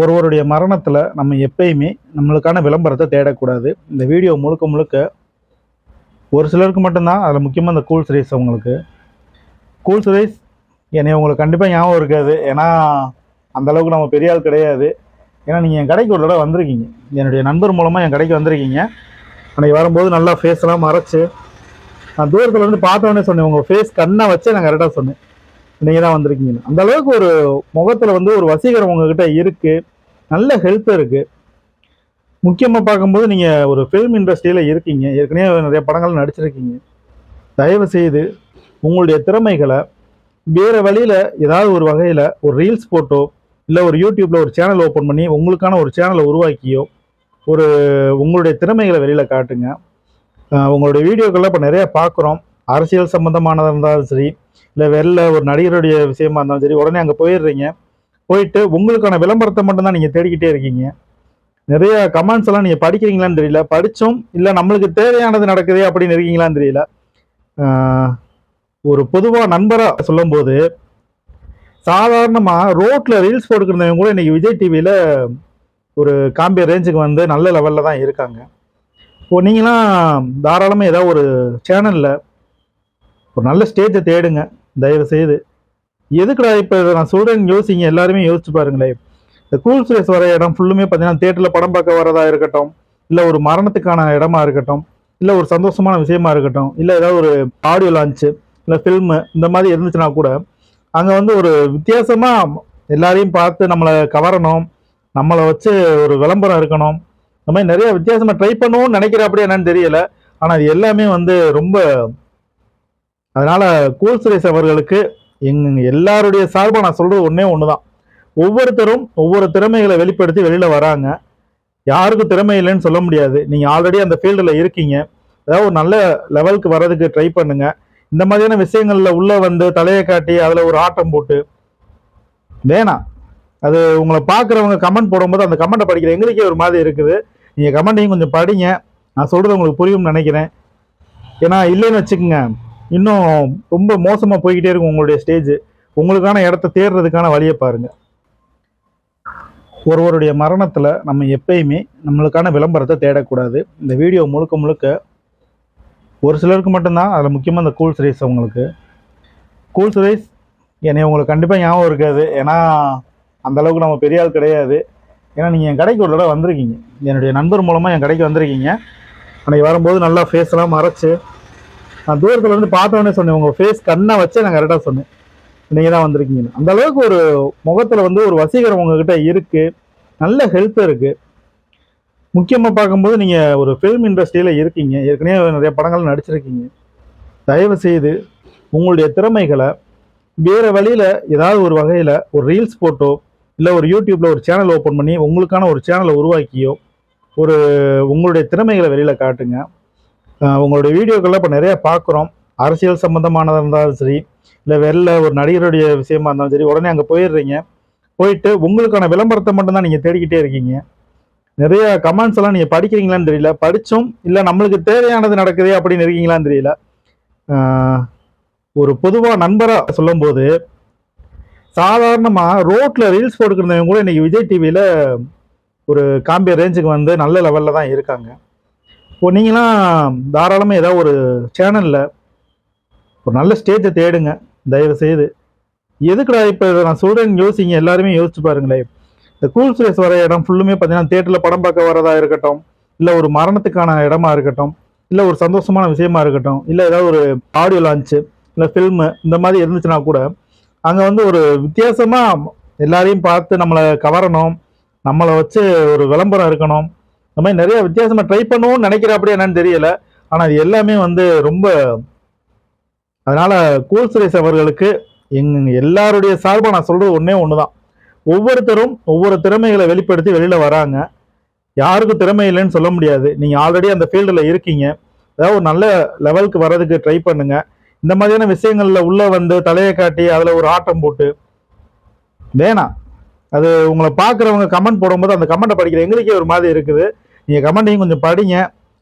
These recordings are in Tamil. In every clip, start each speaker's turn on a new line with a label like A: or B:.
A: ஒருவருடைய மரணத்தில் நம்ம எப்பயுமே நம்மளுக்கான விளம்பரத்தை தேடக்கூடாது. இந்த வீடியோ முழுக்க முழுக்க ஒரு சிலருக்கு மட்டும்தான் அதில் முக்கியமாக இந்த கூல் சுரேஷ் அவங்களுக்கு. கூல் சுரேஷ் என்னை உங்களுக்கு கண்டிப்பாக ஞாபகம் இருக்காது. ஏன்னா அந்தளவுக்கு நம்ம பெரிய ஆள் கிடையாது. ஏன்னா நீங்கள் என் கடைக்கு ஒரு தடவை வந்திருக்கீங்க. என்னுடைய நண்பர் மூலமாக என் கடைக்கு வந்திருக்கீங்க. அன்றைக்கி வரும்போது நல்லா ஃபேஸ் எல்லாம் மறைச்சு நான் தூரத்தில் வந்து பார்த்தோன்னே சொன்னேன் உங்கள் ஃபேஸ் கண்ணை வச்சு நான் கரெக்டாக சொன்னேன். நீங்கள் தான் வந்திருக்கீங்க. அந்த அளவுக்கு ஒரு முகத்தில் வந்து ஒரு வசீகரம் உங்ககிட்ட இருக்குது நல்ல ஹெல்த் இருக்குது முக்கியமாக பார்க்கும்போது நீங்கள் ஒரு ஃபிலிம் இண்டஸ்ட்ரியில் இருக்கீங்க. ஏற்கனவே நிறைய படங்கள் நடிச்சிருக்கீங்க. தயவு செய்து உங்களுடைய திறமைகளை வேறு வழியில் ஏதாவது ஒரு வகையில் ஒரு ரீல்ஸ் போட்டோ இல்லை ஒரு யூடியூப்பில் ஒரு சேனல் ஓப்பன் பண்ணி உங்களுக்கான ஒரு சேனலை உருவாக்கியோ ஒரு உங்களுடைய திறமைகளை வெளியில் காட்டுங்க. உங்களுடைய வீடியோக்கள்லாம் இப்போ நிறைய பார்க்குறோம். அரசியல் சம்மந்தமானதாக இருந்தாலும் சரி இல்லை வெளில ஒரு நடிகருடைய விஷயமா இருந்தாலும் சரி உடனே அங்கே போயிடுறீங்க. போயிட்டு உங்களுக்கான விளம்பரத்தை மட்டும்தான் நீங்கள் தேடிக்கிட்டே இருக்கீங்க. நிறைய கமெண்ட்ஸ் எல்லாம் நீங்கள் படிக்கிறீங்களான்னு தெரியல. படித்தும் இல்லை நம்மளுக்கு தேவையானது நடக்குதே அப்படின்னு இருக்கீங்களான்னு தெரியல. ஒரு பொதுவாக நண்பராக சொல்லும்போது சாதாரணமாக ரோட்டில் ரீல்ஸ் போட்டுக்கிறவங்க கூட இன்றைக்கி விஜய் டிவியில் ஒரு காம்பிய ரேஞ்சுக்கு வந்து நல்ல லெவலில் தான் இருக்காங்க. இப்போ நீங்களாம் தாராளமாக ஏதாவது ஒரு சேனலில் ஒரு நல்ல ஸ்டேஜை தேடுங்க. தயவு செய்து எதுக்குடா இப்போ நான் சொல்கிறேன்னு யோசிங்க. எல்லாருமே யோசிச்சு பாருங்களேன் இந்த கூல் சுரேஷ் வர இடம் ஃபுல்லுமே பார்த்தீங்கன்னா தேட்டரில் படம் பார்க்க வரதா இருக்கட்டும் இல்லை ஒரு மரணத்துக்கான இடமா இருக்கட்டும் இல்லை ஒரு சந்தோஷமான விஷயமா இருக்கட்டும் இல்லை ஏதாவது ஒரு ஆடியோ லான்ச்சு இல்லை ஃபில்மு இந்த மாதிரி இருந்துச்சுன்னா கூட அங்கே வந்து ஒரு வித்தியாசமாக எல்லாரையும் பார்த்து நம்மளை கவரணும் நம்மளை வச்சு ஒரு விளம்பரம் இருக்கணும். இந்த மாதிரி நிறைய வித்தியாசமாக ட்ரை பண்ணுவோம்னு நினைக்கிற அப்படி என்னன்னு தெரியல. ஆனால் அது எல்லாமே வந்து ரொம்ப அதனால் கூல் சுரேஷ் அவர்களுக்கு எங்க எல்லாருடைய சார்பாக நான் சொல்கிறது ஒன்றே ஒன்று தான் ஒவ்வொருத்தரும் ஒவ்வொரு திறமைகளை வெளிப்படுத்தி வெளியில் வராங்க. யாருக்கும் திறமை இல்லைன்னு சொல்ல முடியாது. நீங்கள் ஆல்ரெடி அந்த ஃபீல்டில் இருக்கீங்க. ஏதாவது ஒரு நல்ல லெவலுக்கு வர்றதுக்கு ட்ரை பண்ணுங்கள் இந்த மாதிரியான விஷயங்களில் உள்ளே வந்து தலையை காட்டி அதில் ஒரு ஆட்டம் போட்டு வேணாம். அது உங்களை பார்க்குறவங்க கமெண்ட் போடும்போது அந்த கமெண்ட்டை படிக்கிற எங்களுக்கே ஒரு மாதிரி இருக்குது. நீங்கள் கமெண்ட்டையும் கொஞ்சம் படிங்க. நான் சொல்கிறது உங்களுக்கு புரியும்னு நினைக்கிறேன். ஏன்னா இல்லைன்னு வச்சுக்கோங்க. இன்னும் ரொம்ப மோசமாக போய்கிட்டே இருக்கும் உங்களுடைய ஸ்டேஜ் உங்களுக்கான இடத்த தேடுறதுக்கான வழியை பாருங்கள் ஒருவருடைய மரணத்தில் நம்ம எப்பயுமே நம்மளுக்கான விளம்பரத்தை தேடக்கூடாது. இந்த வீடியோ முழுக்க முழுக்க ஒரு சிலருக்கு மட்டும்தான் அதில் முக்கியமாக இந்த கூல் சுரேஸ் அவங்களுக்கு. கூல் சுரேஸ் என்னை உங்களுக்கு கண்டிப்பாக ஞாபகம் இருக்காது. ஏன்னா அந்த அளவுக்கு நம்ம பெரிய ஆள் கிடையாது. ஏன்னா நீங்கள் என் கடைக்கு ஒரு தடவை வந்திருக்கீங்க. என்னுடைய நண்பர் மூலமாக என் கடைக்கு வந்திருக்கீங்க. அன்றைக்கி வரும்போது நல்லா ஃபேஸ்லாம் மறைச்சு நான் தூரத்தில் இருந்து பார்த்தோன்னே சொன்னேன் உங்கள் ஃபேஸ் கண்ணை வச்சே நான் கரெக்டாக சொன்னேன். நீங்கள் தான் வந்திருக்கீங்கன்னு. அந்த அளவுக்கு ஒரு முகத்தில் வந்து ஒரு வசீகரம் உங்ககிட்ட இருக்குது நல்ல ஹெல்த் இருக்குது முக்கியமாக பார்க்கும்போது நீங்கள் ஒரு ஃபிலிம் இண்டஸ்ட்ரியில் இருக்கீங்க. ஏற்கனவே நிறைய படங்கள் நடிச்சிருக்கீங்க. தயவு செய்து உங்களுடைய திறமைகளை வேறு வழியில் ஏதாவது ஒரு வகையில் ஒரு ரீல்ஸ் போட்டோ இல்லை ஒரு யூடியூப்பில் ஒரு சேனல் ஓப்பன் பண்ணி உங்களுக்கான ஒரு சேனலை உருவாக்கியோ ஒரு உங்களுடைய திறமைகளை வெளியில் காட்டுங்க. உங்களுடைய வீடியோக்கள்லாம் இப்போ நிறைய பார்க்குறோம் அரசியல் சம்மந்தமானதாக இருந்தாலும் சரி இல்லை வெளில ஒரு நடிகருடைய விஷயமா இருந்தாலும் சரி உடனே அங்கே போயிடுறீங்க. போயிட்டு உங்களுக்கான விளம்பரத்தை மட்டும்தான் நீங்கள் தேடிக்கிட்டே இருக்கீங்க. நிறைய கமெண்ட்ஸ் எல்லாம் நீங்கள் படிக்கிறீங்களான்னு தெரியல. படித்தும் இல்லை நம்மளுக்கு தேவையானது நடக்குதே அப்படின்னு இருக்கீங்களான்னு தெரியல. ஒரு பொதுவாக நண்பராக சொல்லும்போது சாதாரணமாக ரோட்டில் ரீல்ஸ் போட்டுக்கிறவங்க கூட இன்னைக்கு விஜய் டிவியில் ஒரு காம்பிய ரேஞ்சுக்கு வந்து நல்ல லெவலில் தான் இருக்காங்க. இப்போ நீங்களாம் தாராளமாக ஏதாவது ஒரு சேனலில் ஒரு நல்ல ஸ்டேஜை தேடுங்க. தயவு செய்து எதுக்குடா இப்போ நான் சொல்கிறேன்னு யோசிங்க. எல்லாருமே யோசிச்சு பாருங்களேன். இந்த கூல் சுரேஷ் வர இடம் ஃபுல்லுமே பார்த்தீங்கன்னா தேட்டரில் படம் பார்க்க வரதா இருக்கட்டும் இல்லை ஒரு மரணத்துக்கான இடமா இருக்கட்டும் இல்லை ஒரு சந்தோஷமான விஷயமா இருக்கட்டும் இல்லை ஏதாவது ஒரு ஆடியோ லான்ச்சு இல்லை ஃபில்மு இந்த மாதிரி இருந்துச்சுன்னா கூட அங்கே வந்து ஒரு வித்தியாசமாக எல்லாரையும் பார்த்து நம்மளை கவரணும் நம்மளை வச்சு ஒரு விளம்பரம் இருக்கணும் இந்த மாதிரி நிறைய வித்தியாசமாக ட்ரை பண்ணுவோம்னு நினைக்கிற அப்படியே என்னன்னு தெரியல. ஆனால் அது எல்லாமே வந்து ரொம்ப அதனால் கூல் சுரேஷ் அவர்களுக்கு எங் எல்லாருடைய சார்பாக நான் சொல்கிறது ஒன்றே ஒன்று தான் ஒவ்வொருத்தரும் ஒவ்வொரு திறமைகளை வெளிப்படுத்தி வெளியில் வராங்க. யாருக்கும் திறமை இல்லைன்னு சொல்ல முடியாது. நீங்கள் ஆல்ரெடி அந்த ஃபீல்டில் இருக்கீங்க. ஏதாவது ஒரு நல்ல லெவலுக்கு வர்றதுக்கு ட்ரை பண்ணுங்கள் இந்த மாதிரியான விஷயங்களில் உள்ளே வந்து தலையை காட்டி அதில் ஒரு ஆட்டம் போட்டு வேணாம். அது உங்களை பார்க்குறவங்க கமெண்ட் போடும்போது அந்த கமெண்ட்டை படிக்கிற எங்களுக்கே ஒரு மாதிரி இருக்குது. நீங்கள் கமெண்டையும் கொஞ்சம் படிங்க.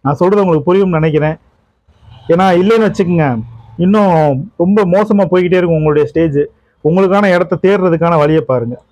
A: நான் சொல்கிறது உங்களுக்கு புரியும்னு நினைக்கிறேன். ஏன்னா இல்லைன்னு வச்சுக்கோங்க. இன்னும் ரொம்ப மோசமாக போய்கிட்டே இருக்கும் உங்களுடைய ஸ்டேஜ் உங்களுக்கான இடத்த தேடுறதுக்கான வழியை பாருங்கள்